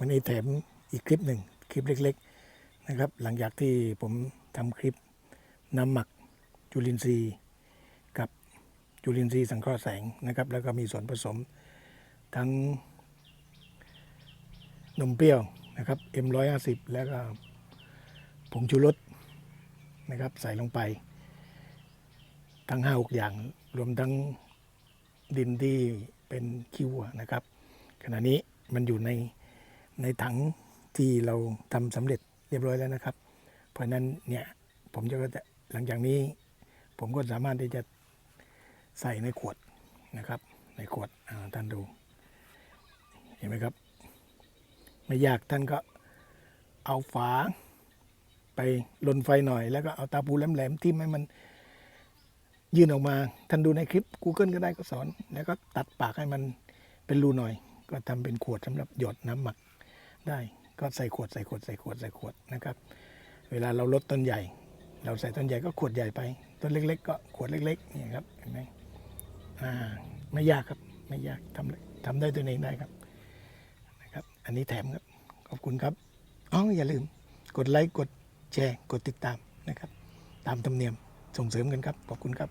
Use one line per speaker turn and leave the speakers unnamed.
วันนี้แถมอีกคลิปหนึ่งคลิปเล็ก ๆนะครับ หลังจากที่ผมทำคลิปน้ำหมักจุลินทรีย์กับจุลินทรีย์สังเคราะห์แสงนะครับ แล้วก็มีส่วนผสมทั้งนมเปรี้ยวนะครับ M150 แล้วก็ผงชูรสนะครับ ใส่ลงไป ทั้งห้าหกอย่างรวมทั้งดินที่เป็นขี้วัวนะครับ ขณะนี้มันอยู่ใน ในถังที่เราทำสำเร็จเรียบร้อยแล้วนะครับ เพราะฉะนั้นเนี่ยผมจะก็จะหลังจากนี้ ผมก็สามารถที่จะใส่ในขวดนะครับ ในขวดท่านดู เห็นไหมครับ ไม่ยากท่านก็เอาฝาไปลนไฟหน่อย แล้วก็เอาตาปูแหลมๆทิ่มให้มันยื่นออกมาท่านดูในคลิป Google ก็ได้ก็สอน แล้วก็ตัดปากให้มันเป็นรูหน่อย ก็ทำเป็นขวดสำหรับหยดน้ำหมัก ได้ก็ใส่ขวดใส่ขวดใส่ขวดใส่ขวดนะครับ เวลาเราลดต้นใหญ่ เราใส่ต้นใหญ่ก็ขวดใหญ่ไป ต้นเล็ก ๆ ก็ขวดเล็กๆนี่ครับเห็นไหมอ่าไม่ยากครับไม่ยากทำทำได้ตัวเองได้ครับนะครับ อันนี้แถมครับขอบคุณครับอ๋ออย่าลืมกดไลค์กดแชร์กดติดตามนะครับ ตามธรรมเนียมส่งเสริมกันครับขอบคุณครับ